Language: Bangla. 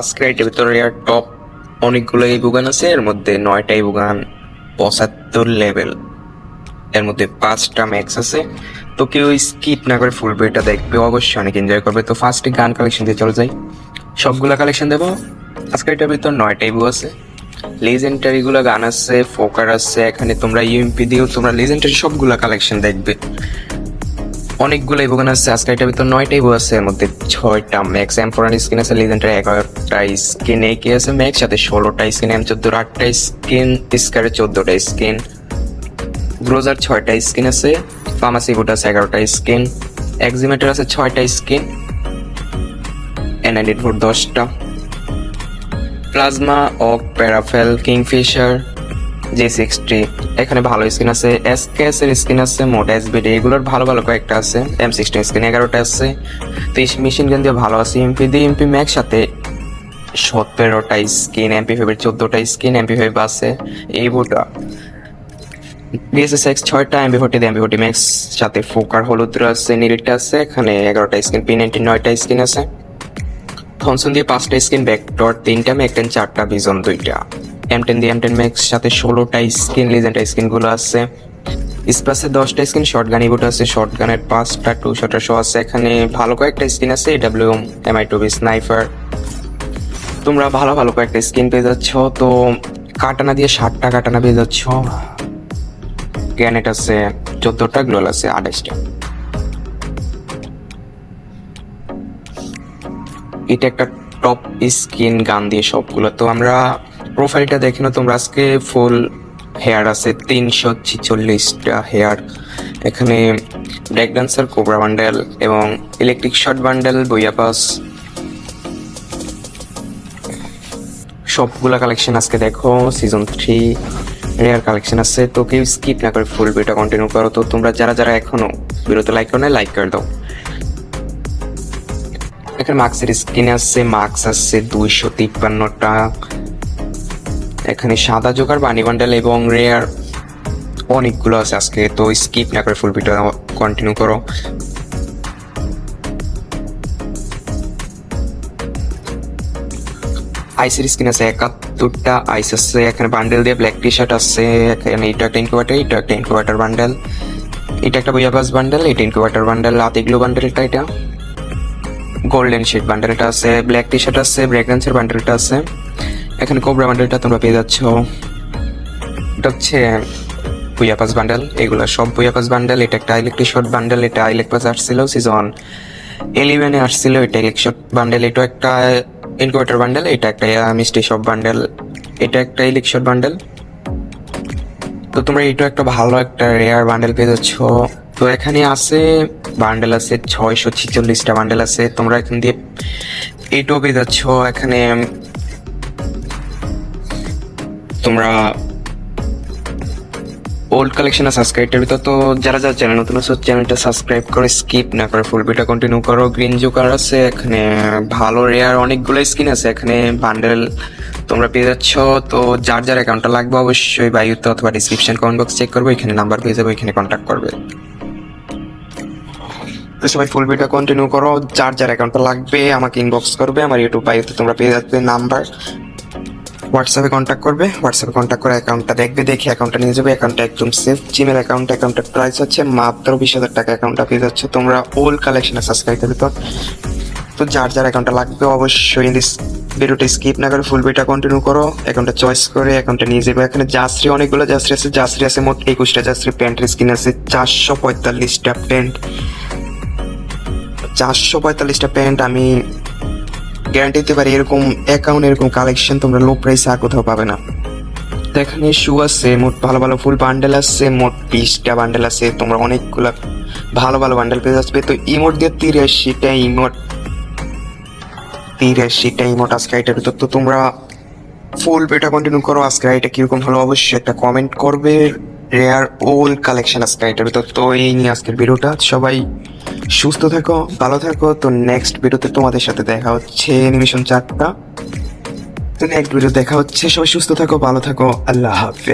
আজকের আইটের ভিতরে টপ অনেকগুলো এই বুগান আছে। এর মধ্যে নয়টা এই বুগান পঁচাত্তর লেভেল এর মধ্যে পাঁচটা ম্যাক্স আছে। তো কেউ স্কিপ না করে ফুল ভিডিওটা দেখবে। অবশ্যই অনেক এনজয় করবে। তো ফার্স্টে গান কালেকশন দিয়ে চলে যাই। সবগুলা কালেকশন দেবো। আজকের এটার ভিতর নয়টা ইবু আছে। লেজেন্ডারি গুলো গান আছে ফোকার আছে। এখানে তোমরা ইউএমপি দিয়েও তোমরা লেজেন্ডারি সবগুলা কালেকশন দেখবে। অনেকগুলো ইভোগান আছে। আজকে এটার ভিতর নয়টা ইভো আছে। এর মধ্যে ছয়টা ম্যাক্স এম্পোরান স্কিন আছে লিজেন্ডারি এগারোটা স্কিন একে আছে ম্যাক্স সাথে ষোলোটা স্কিন এম চোদ্দোর, আটটা স্কিন স্কারে চোদ্দোটা স্কিন গ্রোজার ছয়টা স্কিন আছে ফার্মাসি বুট আছে এগারোটা স্কিন এক্সিমেটার আছে ছয়টা স্কিন এনআইডি ভোট দশটা। প্লাজমা ওক প্যারাফেল কিংফিশার জি সিক্সটি এখানে ভালো স্ক্রিন আছে এসকেএস এর স্ক্রিন আছে, মোট এসবিডি এগুলোর ভালো ভালো কয়েকটা আছে এম সিক্সটিন স্ক্রিন এগারোটা আছে। তো মেশিন গান দিয়ে ভালো আছে এমপি দিয়ে এমপি ম্যাক্স সাথে সতেরোটা স্কিন এমপি ফাইভের চোদ্দোটা স্কিন এমপি ফাইভ আছে, এই বুটা বিএসএস এক্স ছয়টা MP forty MP forty max সাথে ফোকার হলুদ আছে নীলটা আছে, এখানে এগারোটা স্কিন পি নাইনটি নয়টা স্কিন আছে। থনসন দিয়ে পাঁচটা স্কিন ভেক্টর তিনটা ম্যাকটেন চারটা ভিজন দুইটা। এম টেন দিয়ে এম টেন ম্যাক্স সাথে ষোলোটা স্কিন লিজেন্ডা স্কিনগুলো আছে। স্পাসে দশটা স্কিন শর্ট গান আছে শর্ট গানের পাঁচটা টু শটার শো আছে। এখানে ভালো কয়েকটা স্কিন আছে W M I two B sniper তোমরা ভালো ভালো কয়েকটা স্কিন পেয়ে যাচ্ছ। তো কাটানা দিয়ে ষাটটা কাটানা পেয়ে যাচ্ছ। গ্যানেট আছে, চোদ্দটা গ্লোল আছে, আঠাশটা। এটা একটা টপ স্কিন গান দিয়ে সবগুলো। তো আমরা প্রোফাইলটা দেখে না তোমরা আজকে ফুল হেয়ার আছে, তিনশো ছিচল্লিশটা হেয়ার এখানে ব্রেক ডান্সার কোবরা বান্ডেল এবং ইলেকট্রিক শর্ট বান্ডেল বইয়া পাস সবগুলা কালেকশন আজকে দেখো সিজন থ্রি রেয়ার কালেকশন আছে। তো কেউ স্কিপ না করে ফুল ভিডিওটা কন্টিনিউ করো। তো তোমরা যারা যারা এখনও ভিডিওতে লাইক করো লাইক করে দাও। এখানে মার্কসের স্কিন আছে মার্কস আছে দুইশো তিপ্পান্নটা। এখানে সাদা জোকার বানি বান্ডেল এবং রেয়ার অনেকগুলো আছে আজকে, তো স্কিপ না করে ফুল ভিডিও কন্টিনিউ করো। আইসের স্কিন আছে একাত্তরটা আইস আছে, এখানে বান্ডেল দিয়ে ব্ল্যাক টি শার্ট আছে, এখানে এটা একটা ইনকুবাটার এটা একটা ইনকুবাটার বান্ডেল এটা একটা বইয়াবাস বান্ডেল এটা ইনকুবাটার বান্ডেল আতিগুলো বান্ডেলটা এটা গোল্ডেন শিট বান্ডেলটা আছে ব্ল্যাক টি শার্ট আছে ব্রেকডান্সের বান্ডেলটা আছে। এখানে কোবরা বান্ডেলটা তোমরা পেয়ে যাচ্ছ। এটা হচ্ছে বুয়াপাস বান্ডেল এগুলো সব বুয়াপাস বান্ডেল এটা একটা ইলেকট্রিক শর্ট বান্ডেল এটা ইলেকট্রাস আসছিল সিজন এলিভেনে আসছিল, এটা শর্ট বান্ডেল এটা একটা ইনকুবেটর বান্ডেল এটা একটা মিষ্টি শপ বান্ডেল এটা একটা শর্ট বান্ডেল তো তোমরা এটা একটা ভালো একটা রেয়ার বান্ডেল পেয়ে যাচ্ছ। তো এখানে আছে বান্ডেল আছে ছয়শো ছিচল্লিশটা বান্ডেল আছে, তোমরা এখান দিয়ে এটাও পেয়ে যাচ্ছ। এখানে তোমরা ওল্ড কালেকশন আছে আজকে ভিতর তো যারা যারা চ্যানেল নতুন আছে চ্যানেলটা সাবস্ক্রাইব করে স্কিপ না করে ফুল ভিডিও কন্টিনিউ করো। গ্রিন জোকার আছে, এখানে ভালো রেয়ার অনেকগুলো স্কিন আছে। এখানে বান্ডেল তোমরা পেয়ে যাচ্ছ। তো যার যার অ্যাকাউন্টটা লাগবে অবশ্যই বায়ুতে অথবা ডিসক্রিপশন কমেন্ট বক্স চেক করবে, এখানে নাম্বার পেয়ে যাবে, এখানে কন্ট্যাক্ট করবে। তো সবাই ফুল ভিডিও কন্টিনিউ করো। যার যার অ্যাকাউন্টটা লাগবে, আমাকে ইনবক্স করবে, আমার ইউটিউব বায়ুতে তোমরা পেয়ে যাচ্ছে নাম্বার হোয়াটসঅ্যাপে কন্ট্যাক্ট করবে হোয়াটসঅ্যাপে কন্ট্যাক্ট করে অ্যাকাউন্টটা দেখবে, দেখে অ্যাকাউন্টটা নিয়ে যাবে অ্যাকাউন্টটা একদম সেফ জিমের অ্যাকাউন্ট অ্যাকাউন্টের প্রাইস হচ্ছে মাত্র বিশ হাজার টাকা অ্যাকাউন্টটা পেয়ে যাচ্ছে। তোমরা ওল্ড কালেকশনে সাবস্ক্রাইব করবে তো। তো যার যার অ্যাকাউন্টটা লাগবে অবশ্যই ভিডিওটা স্কিপ না করে ফুল ভিডিওটা কন্টিনিউ করো। অ্যাকাউন্টটা চয়েস করে অ্যাকাউন্টটা নিয়ে যাবে। এখানে জাসরি অনেকগুলো জাসরি আছে। জাসরি আছে মোট একুশটা জাসরি প্যান্টের স্কিন আছে। চারশো পঁয়তাল্লিশটা প্যান্ট চারশো পঁয়তাল্লিশটা প্যান্ট আমি গ্যারান্টি দিতে পারি এরকম অ্যাকাউন্ট এরকম কালেকশন তোমরা লো প্রাইসে আর কোথাও পাবে না। তো এখানে শু আছে, মোট ভালো ভালো ফুল বান্ডেল আছে, মোট বিশটা বান্ডেল আছে, তোমরা অনেকগুলো ভালো ভালো বান্ডেল পেয়ে যাচ্ছে। তো ইমোট দিয়ে তিরাশিটা ইমোট তিরাশিটা ইমোট আজকে এটার ভিতর তো তোমরা ফুল পেটা কন্টিনিউ করো আজকে এটা কীরকম হলো অবশ্যই একটা কমেন্ট করবে। রেয়ার ওল কালেকশন আজকে এটার ভিতর তো এই নিয়ে আজকের ভিডিওটা। সবাই সুস্থ থাকো, ভালো থাকো। তো নেক্সট ভিডিওতে তোমাদের সাথে দেখা হচ্ছে নিমিশন চারটা তো নেক্সট ভিডিও দেখা হচ্ছে। সবাই সুস্থ থাকো, ভালো থাকো। আল্লাহ হাফেজ।